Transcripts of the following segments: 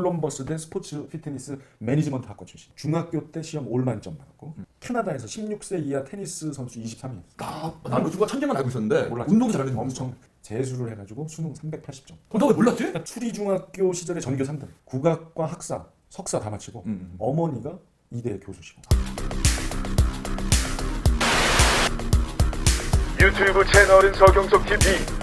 콜럼버스 대 스포츠 피트니스 매니지먼트 학과 출신. 중학교 때 시험 올 만점 받았고 캐나다에서 16세 이하 테니스 선수 23위. 나, 나는 그 친구가 천재만 알고 있었는데 몰랐지. 운동도 잘하는 줄 엄청 재수를 해가지고 수능 380점. 어, 나왜 몰랐지? 추리 중학교 시절에 전교 3등. 국악과 학사, 석사 다 마치고 음. 어머니가 이대 교수시고. 유튜브 채널은 서경석 TV.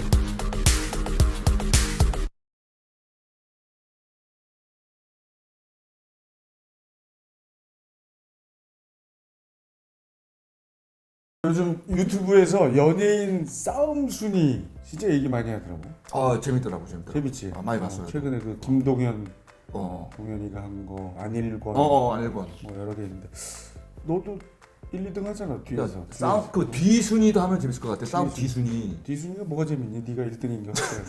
요즘 유튜브에서 연예인 싸움 순위 진짜 얘기 많이 하더라고. 아 재밌더라고 재밌더라고. 재밌지. 아, 많이 어, 봤어요. 최근에 그 김동현 어. 동현이가 한 거 안일권 어어 안일권. 뭐 여러 개 있는데 너도 1, 2등 하잖아 뒤에서. 야, 싸움 그 뒤순위도 하면 재밌을 것 같아. 싸움 뒤순위. 뒤순위. 뒤순위가 뭐가 재밌니? 네가 1등인 게 확실하네.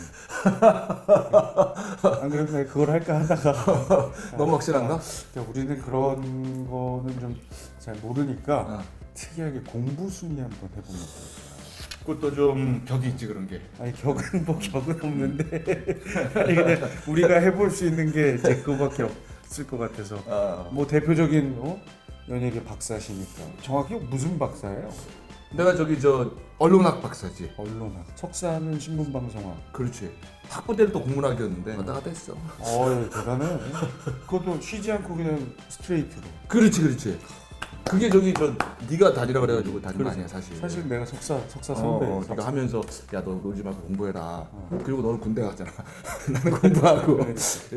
안 그래도 내가 그걸 할까 하다가 너무 확실한가? 그러니까 우리는 그런 거는 좀 잘 모르니까 어. 특이하게 공부 순위 한번 해보면 어떨까? 그것도 좀 벽이 있지 그런 게. 아니 격은 뭐 격은 없는데 아니 그냥 우리가 해볼 수 있는 게제 그거밖에 없을 것 같아서 아. 뭐 대표적인 어? 연예계 박사시니까 정확히 무슨 박사예요? 내가 저기 저 언론학 박사지. 언론학 석사는 신문방송학 그렇지. 학부 때는 또 국문학이었는데 왔다 갔다 했어. 어 대단해 그것도 쉬지 않고 그냥 스트레이트로 그렇지 그렇지. 그게 저기 저 네가 다니라 그래가지고 다닌 거 그렇지. 아니야 사실. 사실 내가 석사 석사 어, 선배 어, 석사 네가 하면서 야 너 놀지 말고 공부해라. 그리고 너는 군대 갔잖아. 나는 공부하고.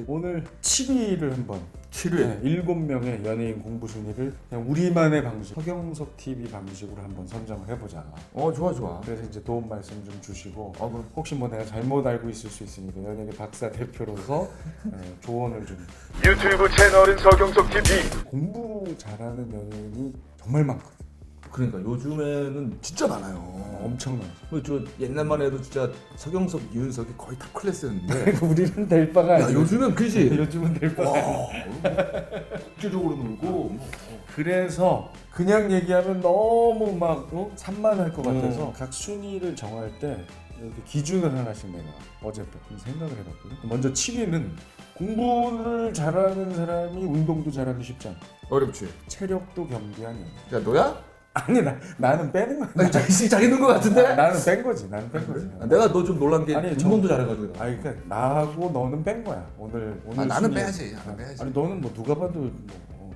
오늘 7위를 한번 7회. 네, 7명의 연예인 공부 순위를 그냥 우리만의 방식 서경석 TV 방식으로 한번 선정을 해보자 어 좋아 좋아. 그래서 이제 도움 말씀 좀 주시고 아 그럼 혹시 뭐 내가 잘못 알고 있을 수 있으니까 연예계 박사 대표로서 네, 조언을 좀 유튜브 채널은 서경석 TV. 공부 잘하는 연예인 이 정말 많거든 그러니까 요즘에는 진짜 많아요. 엄청나죠 그저 옛날만 해도 진짜 서경석, 이윤석이 거의 탑 클래스였는데. 우리는 될 바가 야 아니야 요즘은 그지. 요즘은 될 바가 와, 국제적으로 놀고. 뭐. 그래서 그냥 얘기하면 너무 막 어? 산만할 것 같아서 음. 각 순위를 정할 때 이렇게 기준을 하나씩 내가 어제 좀 생각을 해봤거든. 먼저 7위는 공부를 잘하는 사람이 운동도 잘하기 쉽지 않아. 어렵지. 체력도 겸비한 연예인. 야 너야? 아니 나 나는 빼는 거야. 나 자기 자기 있는 것 같은데. 나는 뺀 거지. 나는 뺀 거지. 아, 내가 너 좀 놀란 게 아니, 운동도 잘해가지고. 아니 그러니까 나하고 너는 뺀 거야. 오늘 오늘 아, 나는 순위에- 빼야지, 나는 빼야지. 아니 너는 뭐 누가 봐도 뭐 어.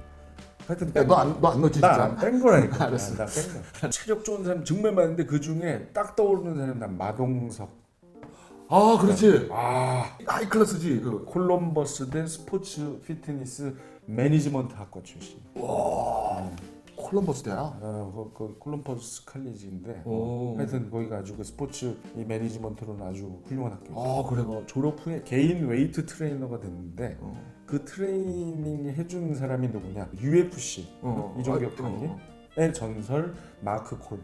하여튼 야너안너안 넣지 진짜. 나뺀 거라니까. 알았어. 나뺀 거야. 체력 좋은 사람 정말 많은데 그 중에 딱 떠오르는 사람 난 마동석. 아 그렇지. 아 하이 클래스지. 그. 콜럼버스 대 스포츠 피트니스 매니지먼트 학과 출신. 콜럼버스 대야. 어, 그, 그 콜럼버스 칼리지인데 오. 하여튼 거기가 아주 그 스포츠 이 매니지먼트로는 아주 훌륭한 학교. 아 그래. 어, 졸업 후에 개인 웨이트 트레이너가 됐는데 어. 그 트레이닝 해준 사람이 누구냐? UFC 어. 이종격 아, 당의 어. 전설 마크 콜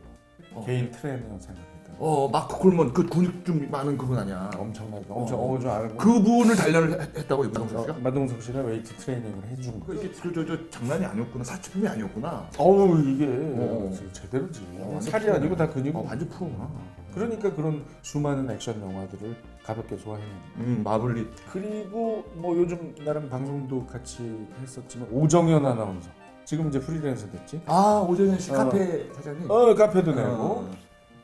어. 개인 트레이너 생각했다. 어 마크 콜먼 그 근육 좀 많은 그분 아니야. 엄청나게 엄청 어. 어좀 알고. 그분을 단련을 했- 했다고 어, 씨가? 마동석 씨가 웨이트 트레이닝을 해준 거. 그 이게 저, 저, 저 장난이 아니었구나 사치품이 아니었구나. 어우 이게 어. 제대로지. 어, 완전 살이. 아니고 다 근육. 어, 완전 프로구나. 그러니까 그런 수많은 액션 영화들을 가볍게 좋아해. 음 마블릿. 그리고 뭐 요즘 나랑 방송도 같이 했었지만 오정현 아나운서. 지금 이제 프리랜서 됐지. 아 오정현 씨 어. 카페 사장님. 어 카페도 내고 어.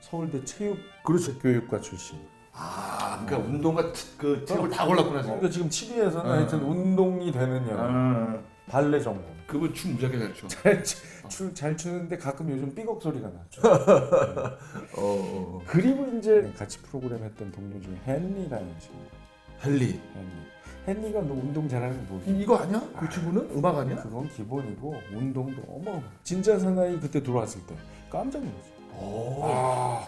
서울대 체육 그렇지. 교육과 출신. 아 그러니까 운동과 치- 그 체육을 다 골랐구나 지금. 그러니까 지금 7위에서는 어. 하여튼 운동이 되는 연예. 아, 발레 전공. 그분 춤 무지하게 잘 춰. 잘, 추- 잘 추는데 가끔 요즘 삐걱 소리가 나죠. 어, 어. 그리고 이제 같이 프로그램 했던 동료 중에 헨리라는 친구. 헨리. 헨리. 헨리가 너 운동 잘하는 거? 이- 이거 아니야? 그 친구는 음악 아니야? 그건 기본이고 운동도 어머 진짜 사나이 그때 들어왔을 때 깜짝 놀랐어. 오. 아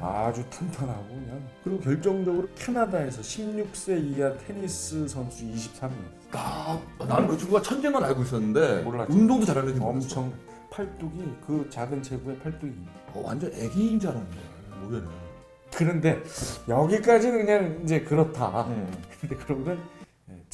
아주 탄탄하고 그냥 그리고 결정적으로 캐나다에서 16세 이하 테니스 선수 23위. 나 나는 그 친구가 천재만 알고 있었는데 몰랐지. 운동도 잘하는지 몰랐어. 엄청 팔뚝이 그 작은 체구에 팔뚝이. 어, 완전 애기인 줄 알았는데 모르네. 그런데 여기까지는 그냥 이제 그렇다. 응. 근데 그러면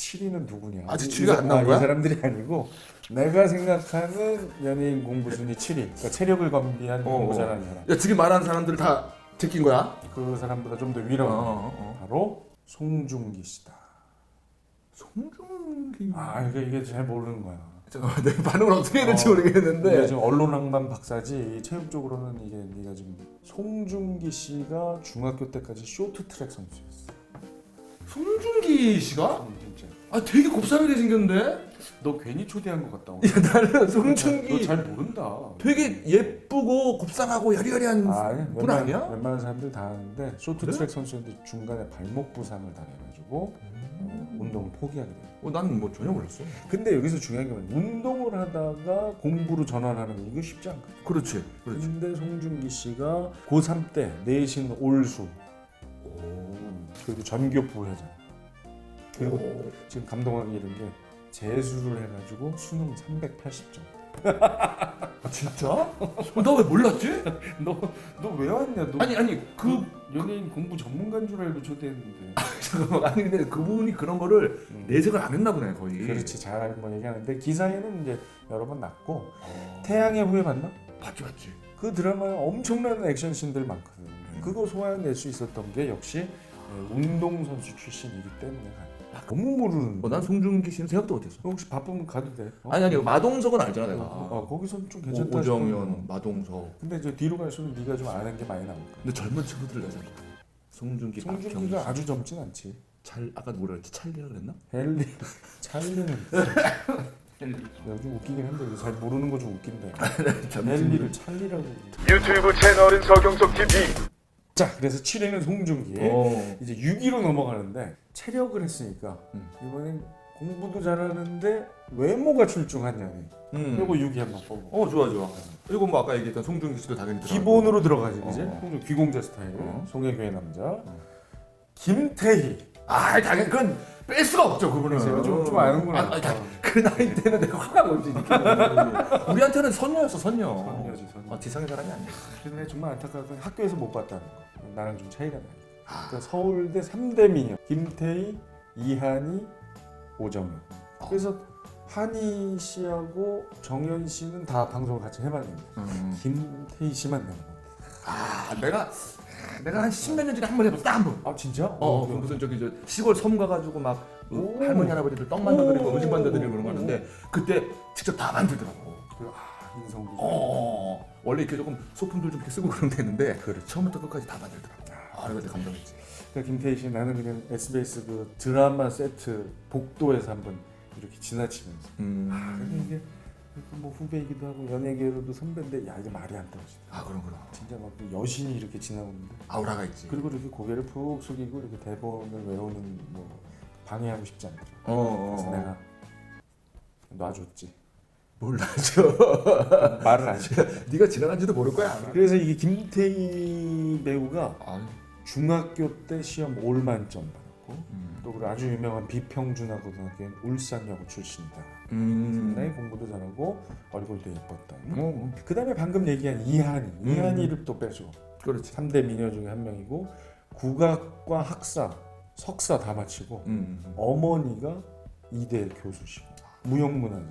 7위는 누구냐? 아직 이- 7위가 안 나온 아, 거야? 이 사람들이 아니고 내가 생각하는 연예인 공부 순위 7위. 그러니까 체력을 겸비한 어, 공부 어. 잘하는 사람. 야 지금 말하는 사람들 다 제낀 거야? 그 사람보다 좀더 어, 위로. 어, 어. 바로 송중기 씨다. 송중기. 아 이게 이게 잘 모르는 거야. 잠깐만 내 반응을 어떻게 해야 될지 어, 모르겠는데. 네가 지금 언론학만 박사지 이 체육적으로는 이게 네가 지금 송중기 씨가 중학교 때까지 쇼트트랙 선수였어. 송중기 씨가? 음. 아 되게 곱상하게 생겼는데? 너 괜히 초대한 것 같다. 야 나는 송중기 너잘 모른다. 되게 예쁘고 곱상하고 여리여리한 아니, 분 웬만, 아니야? 웬만한 사람들 다 아는데 쇼트트랙 선수였는데 중간에 발목 부상을 당해가지고 어, 운동을 포기하게 돼요. 어, 나는 뭐 전혀 몰랐어. 근데 여기서 중요한 게 뭐냐 운동을 하다가 공부로 전환하는 거 이거 쉽지 않거든. 그렇지, 그렇지. 근데 송중기 씨가 고3 때 내신 올수 그리고 전교 부회장 그리고 오. 지금 감동하게 이런 게 재수를 해가지고 수능 380점. 아, 진짜? 나 왜 몰랐지? 너 너 왜 왔냐? 너 아니 아니 그그 연예인 공부 전문가인 줄 알고 초대했는데. 잠깐만 아니 근데 그분이 그런 거를 음. 내색을 안 했나 보네 거의. 그렇지 잘 알고 얘기하는데 기사에는 이제 여러 번 났고 어. 태양의 후예 봤나? 봤지 봤지. 그 드라마에 엄청난 액션 씬들 많거든. 음. 그거 소화해낼 수 있었던 게 역시 예, 운동 선수 출신이기 때문에 가능. 너무 모르는. 어, 난 송중기 씨는 생각도 못했어. 혹시 바쁘면 가도 돼. 어? 아니 아니 마동석은 알잖아 내가. 어, 어, 거기선 좀 오, 괜찮다. 오 정현, 싶으면. 마동석. 근데 이제 뒤로 갈수록 네가 좀 아는 게 많이 나올 거야. 근데 젊은 친구들 내잖아. 송중기, 송중기가 박경수. 아주 젊진 않지. 찰 아까 뭐라 그랬지? 찰리라 그랬나? 헨리, 찰리는 요즘 웃기긴 한데 이거 잘 모르는 거 좀 웃긴데. 헨리를 찰리라고. 유튜브 채널은 서경석 TV 자, 그래서 7위는 송중기. 어. 이제 6위로 넘어가는데 체력을 했으니까 음. 이번엔 공부도 잘하는데 외모가 출중한 연예인. 음. 그리고 6위 한번 뽑아. 어 좋아 좋아. 이거 뭐 아까 얘기했던 송중기 씨도 당연히 들어가고. 기본으로 들어가지, 그지? 어. 송중 귀공자 스타일, 어. 송혜교의 남자, 김태희. 아 당연히 그건 뺄 수가 없죠 그분은. 좀- 좀 아는구나. 아, 아니, 다- 그 나이 때는 내가 화가 오지. 우리한테는 선녀였어 선녀. 선녀지, 선녀. 어, 지상의 사람이 아니야. 근데 정말 안타까운 건 학교에서 못 봤다는 거. 나랑 좀 차이가 나요. 아. 그러니까 서울대 3대 미녀 김태희, 이한이, 오정현. 그래서 한이 씨하고 정현 씨는 다 방송을 같이 해봤는데 음. 김태희 씨만 나온 거. 아 내가 내가 한 십몇 년 전에 한 번 해봤어 딱 한 번. 아 진짜? 어, 어, 그 무슨 저기 저 시골 섬 가가지고 막 그 오. 할머니 할아버지들 떡 만들어드리고 오. 음식 만들어드리고 그런 거 하는데 그때 직접 다 만들더라고. 그리고 아 인성도. 어, 원래 이렇게 조금 소품들 좀 이렇게 쓰고 그런 데 있는데 그렇죠. 처음부터 끝까지 다 만들더라고. 아, 되게 감동했지. 그러니까 김태희 씨 나는 그냥 SBS 그 드라마 세트 복도에서 한번 이렇게 지나치면서 음. 아 근데 이게 그 뭐 후배이기도 하고 연예계로도 선배인데 야 이게 말이 안 떨어지다. 아 그럼. 진짜 막그 여신이 이렇게 지나오는데 아우라가 있지. 그리고 이렇게 고개를 푹 숙이고 이렇게 대본을 외우는 뭐 방해하고 싶지 않더라. 어, 어, 그래서 어. 내가 놔줬지. 몰라죠. 말을 안 해. 네가 지나간지도 모를 거야. 아마. 그래서 이게 김태희 배우가 아, 중학교 때 시험 올 만점 받았고 음. 또 그리고 아주 유명한 비평준화 고등학교인 울산여고 출신이다. 음. 상당히 공부도 잘하고 얼굴도 예뻤다. 어, 그 다음에 방금 얘기한 이한이, 음. 이한이를 또 빼줘. 그렇지. 3대 미녀 중에 한 명이고 국악과 학사, 석사 다 마치고 음. 어머니가 이대 교수시고 무형문화재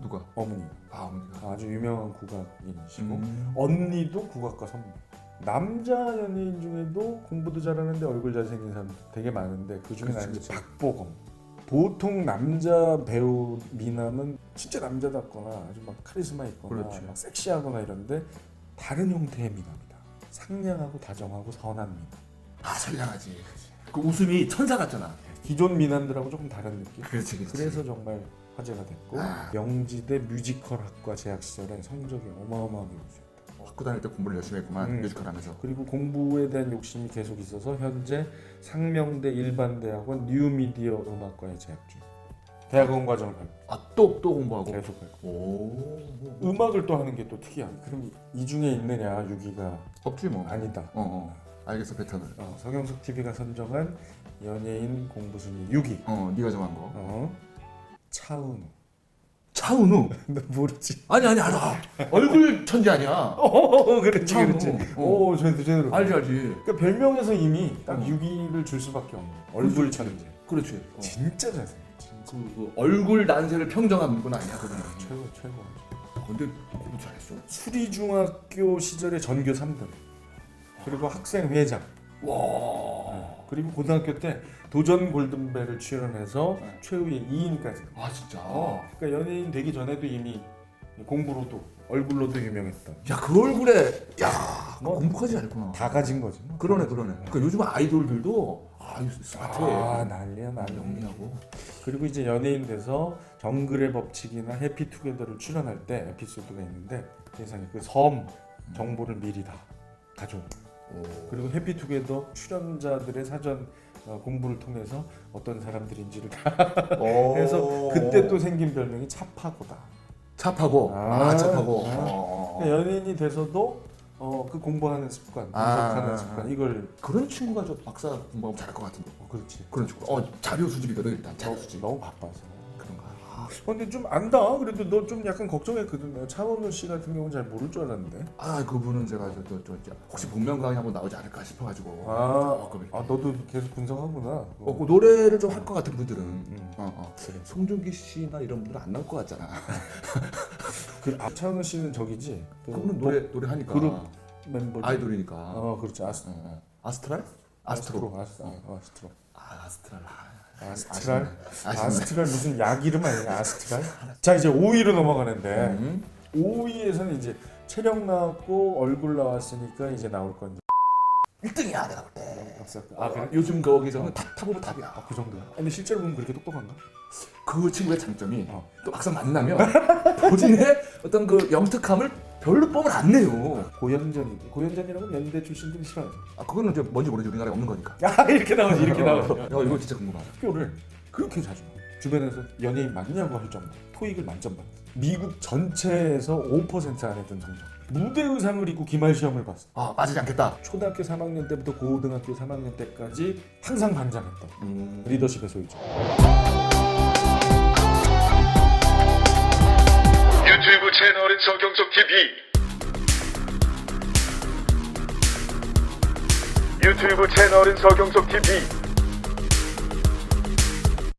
누가? 어머니가 아, 어머니가. 아주 유명한 국악인이시고 음. 언니도 국악과 선배. 남자 연예인 중에도 공부도 잘하는데 얼굴 잘생긴 사람 되게 많은데 그 중에 나는 그치. 박보검. 보통 남자 배우 미남은 진짜 남자답거나 아주 막 카리스마 있거나 그렇지. 막 섹시하거나 이런데 다른 형태의 미남이다. 상냥하고 다정하고 선한 미남. 아, 선량하지. 그 웃음이 천사 같잖아. 기존 미남들하고 조금 다른 느낌. 그렇지, 그렇지. 그래서 정말 화제가 됐고 아. 명지대 뮤지컬 학과 재학 시절에 성적이 어마어마하게 우수했다. 학교 다닐 때 공부를 열심히 했구만. 음. 뮤지컬 하면서. 그리고 공부에 대한 욕심이 계속 있어서 현재 상명대 일반대학원 뉴미디어 음악과에 재학 중. 대학원 과정을 밟- 아, 또, 또 공부하고. 계속 밟고. 오. 음악을 또 하는 게 또 특이한. 그럼 이 중에 있느냐 6위가 없지 뭐. 아니다. 어, 어. 알겠어, 패턴을. 어, 서경석 TV가 선정한 연예인 공부 순위 6위. 어, 네가 정한 거. 어, 차은우. 차은우. 너 모르지? 아니, 아니, 알아. 얼굴 천재 아니야. 어, 그렇지, 차은우. 그렇지. 어. 오, 제대로 제대로. 알지, 알지. 그러니까 별명에서 이미 딱 어. 6위를 줄 수밖에 없는 얼굴 천재. 그렇지. 어. 진짜. 진짜 그, 그 얼굴 난세를 평정한 분 아니야, 그분은. 최고 최고. 근데 공부 잘했어. 수리중학교 시절에 전교 3등. 그리고 학생 회장. 와. 그리고 고등학교 때 도전 골든벨을 출연해서 최후의 2인까지. 아 진짜. 어. 그러니까 연예인 되기 전에도 이미 공부로도 얼굴로도 유명했던. 야 그 얼굴에 야 뭐, 공부하지 않구나. 다 가진 거지. 뭐. 그러네 그러네. 그러니까 요즘 아이돌들도 아 스마트해. 아 난리야 난리. 영리하고. 그리고 이제 연예인 돼서 정글의 법칙이나 해피투게더를 출연할 때 에피소드가 있는데 세상에 그 섬 정보를 미리 다 가져. 오. 그리고 해피투게더 출연자들의 사전 어, 공부를 통해서 어떤 사람들인지를 다 오. 해서 그때 또 생긴 별명이 차파고다. 차파고. 아, 아, 차파고. 아. 어. 그러니까 연예인이 돼서도 어, 그 공부하는 습관, 아. 분석하는 습관 이걸 그런 친구가 저 박사 공부하면 잘할 것 같은데. 어, 그렇지. 그런 친구. 어 자료 수집이거든 일단 자료 너, 수집. 너무 바빠서. 어, 근데 좀 안다. 그래도 너 좀 약간 걱정했거든. 내가 차원우 씨 같은 경우는 잘 모를 줄 알았는데. 아 그분은 제가 저, 저, 저, 저 혹시 복면 강의 한번 나오지 않을까 싶어가지고. 아, 어, 그럼. 아 너도 계속 분석하구나. 어, 그 노래를 좀 할 것 같은 분들은. 음. 어, 어. 그래. 송중기 씨나 이런 분들은 안 나올 것 같잖아. 그 아, 차원우 씨는 저기지. 그 그분은 노래 노래 하니까. 그룹 멤버. 아이돌이니까. 어, 그렇지. 아스, 어, 어. 아스트랄? 아스트로. 아스트로. 아스, 아, 아스트로. 아 아스트랄. 아, 아스트랄. 아스트랄 무슨 약 이름 아니야? 아스트랄? 자 이제 5위로 넘어가는데 음. 5위에서는 이제 체력 나왔고 얼굴 나왔으니까 이제 나올 건데. 1등이야 내가 볼 때. 박사. 아, 아 그래? 요즘 거기서는 탑 탑오브 탑이야. 아, 그 정도야? 근데 실제로 보면 그렇게 똑똑한가? 그 친구의 장점이 어. 또 막상 만나면 본인의 어떤 그 영특함을 별로 뻥을 안 내요. 고연전이 고연전이라고 연대 출신들이 싫어하죠. 아 그거는 이제 뭔지 모르지 우리나라에 없는 거니까. 아 이렇게 나오지 이렇게 나오지. 야 이거 진짜 궁금하다. 학교를 그렇게 자주 가. 주변에서 연예인 맞냐고 할 정도. 토익을 만점 받았어. 미국 전체에서 5% 안에 든 성적. 무대 의상을 입고 기말 시험을 봤어. 아 빠지지 않겠다. 초등학교 3학년 때부터 고등학교 3학년 때까지 항상 반장했던 음. 리더십의 소유죠. 채널은 서경석 TV 유튜브 채널은 서경석 TV